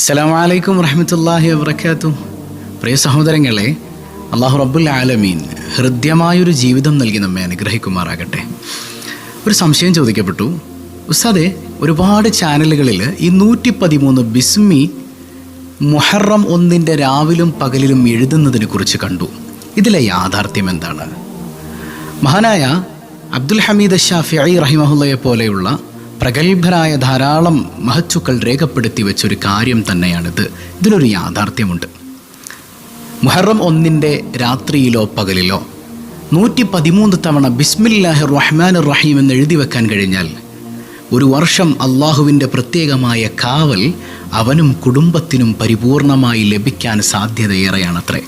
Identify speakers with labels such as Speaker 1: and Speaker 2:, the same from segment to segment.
Speaker 1: അസ്സലാമു അലൈക്കും വറഹമത്തല്ലാഹി വബർക്കാത്തു പ്രിയ സഹോദരങ്ങളെ അള്ളാഹു റബ്ബുൽ ആലമീൻ ഹൃദ്യമായൊരു ജീവിതം നൽകി നമ്മെ അനുഗ്രഹിക്കുമാറാകട്ടെ. ഒരു സംശയം ചോദിക്കപ്പെട്ടു. ഉസ്താദെ ഒരുപാട് ചാനലുകളിൽ ഈ നൂറ്റി പതിമൂന്ന് ബിസ്മി മുഹറം ഒന്നിന്റെ രാവിലും പകലിലും എഴുതുന്നതിനെ കുറിച്ച് കണ്ടു. ഇതിലെ യാഥാർത്ഥ്യം എന്താണ്? മഹാനായ അബ്ദുൽ ഹമീദ് ഷാഫിഐ റഹിമഹുല്ലയെ പോലെയുള്ള പ്രഗത്ഭരായ ധാരാളം മഹച്ചുക്കൾ രേഖപ്പെടുത്തി വെച്ചൊരു കാര്യം തന്നെയാണിത്. ഇതിനൊരു യാഥാർത്ഥ്യമുണ്ട്. മുഹറം ഒന്നിന്റെ രാത്രിയിലോ പകലിലോ നൂറ്റി പതിമൂന്ന് തവണ ബിസ്മില്ലാഹി റഹ്മാൻ റഹീം എന്ന് എഴുതി വെക്കാൻ കഴിഞ്ഞാൽ ഒരു വർഷം അള്ളാഹുവിന്റെ പ്രത്യേകമായ കാവൽ അവനും കുടുംബത്തിനും പരിപൂർണമായി ലഭിക്കാൻ സാധ്യതയേറെയാണത്രേ.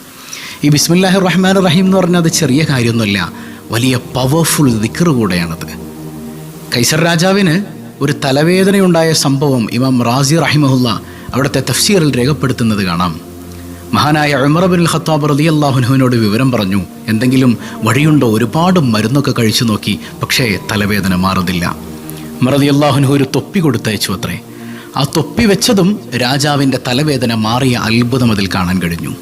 Speaker 1: ഈ ബിസ്മില്ലാഹി റഹ്മാൻ റഹീം എന്ന് പറഞ്ഞാൽ അത് ചെറിയ കാര്യമൊന്നുമല്ല വലിയ പവർഫുൾ ദിക്കർ കൂടെയാണത്. കൈസർ രാജാവിന് ഒരു തലവേദനയുണ്ടായ സംഭവം ഇമാം റാസി റഹിമഹുല്ല അവിടുത്തെ തഫ്സീറിൽ രേഖപ്പെടുത്തുന്നത് കാണാം. മഹാനായ ഉമർ ബിൻ ഖത്താബ് റലി അള്ളാഹുനുവിനോട് വിവരം പറഞ്ഞു. എന്തെങ്കിലും വഴിയുണ്ടോ? ഒരുപാട് മരുന്നൊക്കെ കഴിച്ചു നോക്കി പക്ഷേ തലവേദന മാറുന്നില്ല. മറതി അള്ളാഹുനുഹു ഒരു തൊപ്പി കൊടുത്തയച്ചു അത്രേ. ആ തൊപ്പി വെച്ചതും രാജാവിന്റെ തലവേദന മാറിയ അത്ഭുതം അതിൽ കാണാൻ കഴിഞ്ഞു.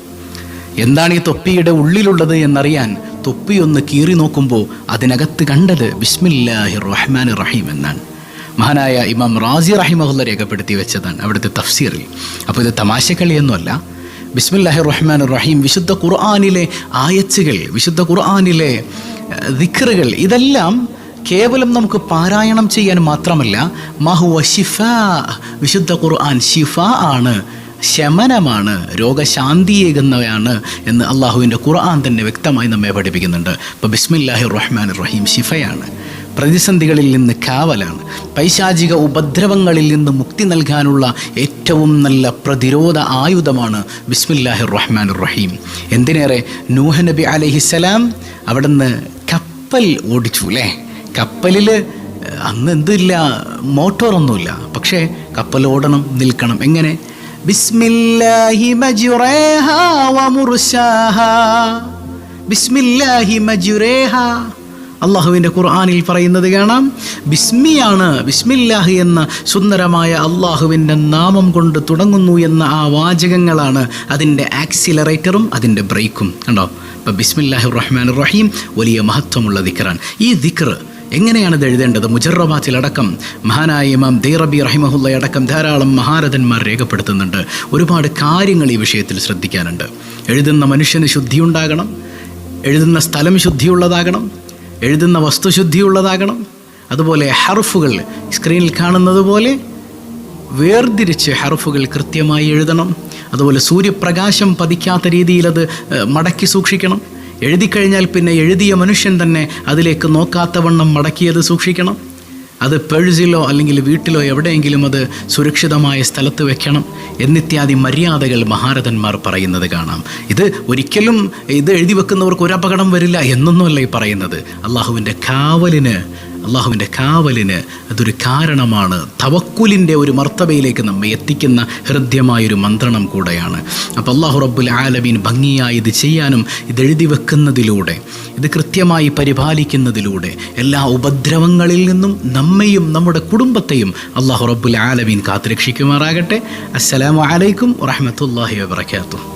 Speaker 1: എന്താണ് ഈ തൊപ്പിയുടെ ഉള്ളിലുള്ളത് എന്നറിയാൻ തൊപ്പി ഒന്ന് കീറി നോക്കുമ്പോൾ അതിനകത്ത് കണ്ടത് ബിസ്മില്ലാഹി റഹ്മാൻ റഹീം എന്നാണ്. മഹാനായ ഇമാം റാസി റഹിമഹുല്ല രേഖപ്പെടുത്തി വെച്ചതാണ് അവിടുത്തെ തഫ്സീറിൽ. അപ്പോൾ ഇത് തമാശക്കളിയൊന്നുമല്ല. ബിസ്മില്ലാഹി റഹ്മാൻ റഹീം വിശുദ്ധ ഖുർആാനിലെ ആയച്ചുകൾ വിശുദ്ധ ഖുർആാനിലെ ദിഖറുകൾ ഇതെല്ലാം കേവലം നമുക്ക് പാരായണം ചെയ്യാൻ മാത്രമല്ല മഹുവ ഷിഫ വിശുദ്ധ ഖുർആൻ ഷിഫ ആണ് ശമനമാണ് രോഗശാന്തിയേകുന്നവയാണ് എന്ന് അള്ളാഹുവിന്റെ ഖുർആൻ തന്നെ വ്യക്തമായി നമ്മെ പഠിപ്പിക്കുന്നുണ്ട്. ഇപ്പോൾ ബിസ്മില്ലാഹി റഹ്മാൻ റഹീം ഷിഫയാണ് പ്രതിസന്ധികളിൽ നിന്ന് കാവലാണ്. പൈശാചിക ഉപദ്രവങ്ങളിൽ നിന്ന് മുക്തി നൽകാനുള്ള ഏറ്റവും നല്ല പ്രതിരോധ ആയുധമാണ് ബിസ്മില്ലാഹി റഹ്മാൻ റഹീം എന്തിനേറെ? നൂഹ നബി അലഹിസലാം അവിടുന്ന് കപ്പൽ ഓടിച്ചു അല്ലേ? കപ്പലിൽ അന്ന് എന്തില്ല മോട്ടോറൊന്നുമില്ല. പക്ഷേ കപ്പൽ ഓടണം നിൽക്കണം. എങ്ങനെ? ബിസ്മില്ലാഹി ബിസ്മില്ലാഹി മജുറേഹ അള്ളാഹുവിന്റെ ഖുർആാനിൽ പറയുന്നത് കാണാം. ബിസ്മിയാണ് ബിസ്മില്ലാഹി എന്ന സുന്ദരമായ അള്ളാഹുവിന്റെ നാമം കൊണ്ട് തുടങ്ങുന്നു എന്ന ആ വാചകങ്ങളാണ് അതിന്റെ ആക്സിലറേറ്ററും അതിന്റെ ബ്രേക്കും കണ്ടോ? ഇപ്പം ബിസ്മില്ലാഹി റഹ്മാൻ റഹീം വലിയ മഹത്വമുള്ള ദിക്കറാണ് ഈ ദിക്കർ എങ്ങനെയാണ് ഇത് എഴുതേണ്ടത്? മുജറബാത്തിലടക്കം മഹാനായ ഇമാം ദൈറബി റഹിമഹുല്ലയടക്കം ധാരാളം മഹാരഥന്മാർ രേഖപ്പെടുത്തുന്നുണ്ട്. ഒരുപാട് കാര്യങ്ങൾ ഈ വിഷയത്തിൽ ശ്രദ്ധിക്കാനുണ്ട്. എഴുതുന്ന മനുഷ്യന് ശുദ്ധിയുണ്ടാകണം എഴുതുന്ന സ്ഥലം ശുദ്ധിയുള്ളതാകണം. എഴുതുന്ന വസ്തുശുദ്ധിയുള്ളതാകണം. അതുപോലെ ഹർഫുകൾ സ്ക്രീനിൽ കാണുന്നത് പോലെ വേർതിരിച്ച് ഹർഫുകൾ കൃത്യമായി എഴുതണം. അതുപോലെ സൂര്യപ്രകാശം പതിക്കാത്ത രീതിയിൽ അത് മടക്കി സൂക്ഷിക്കണം. എഴുതിക്കഴിഞ്ഞാൽ പിന്നെ എഴുതിയ മനുഷ്യൻ തന്നെ അതിലേക്ക് നോക്കാത്തവണ്ണം മടക്കിയത് സൂക്ഷിക്കണം. അത് പേഴ്സിലോ അല്ലെങ്കിൽ വീട്ടിലോ എവിടെയെങ്കിലും അത് സുരക്ഷിതമായ സ്ഥലത്ത് വെക്കണം എന്നിത്യാദി മര്യാദകൾ മഹാരഥന്മാർ പറയുന്നത് കാണാം. ഇത് ഒരിക്കലും ഇത് എഴുതി വെക്കുന്നവർക്ക് ഒരു അപകടം വരില്ല എന്നൊന്നുമല്ല ഈ പറയുന്നത്. അള്ളാഹുവിന്റെ കാവലിന് അള്ളാഹുവിന്റെ കാവലിന് അതൊരു കാരണമാണ്. തവക്കുലിന്റെ ഒരു മർത്തബയിലേക്ക് നമ്മെ എത്തിക്കുന്ന ഹൃദ്യമായൊരു മന്ത്രണം കൂടെയാണ്. അപ്പോൾ അള്ളാഹു റബ്ബുൽ ആലമീൻ ഭംഗിയായി ഇത് ചെയ്യാനും ഇത് എഴുതി വെക്കുന്നതിലൂടെ ഇത് കൃത്യമായി പരിപാലിക്കുന്നതിലൂടെ എല്ലാ ഉപദ്രവങ്ങളിൽ നിന്നും നമ്മയും നമ്മുടെ കുടുംബത്തെയും അള്ളാഹു റബ്ബുൽ ആലമീൻ കാത്തുരക്ഷിക്കുമാറാകട്ടെ. അസ്സലാമു അലൈക്കും വറഹമത്തല്ലാഹി വാബർക്കാത്തു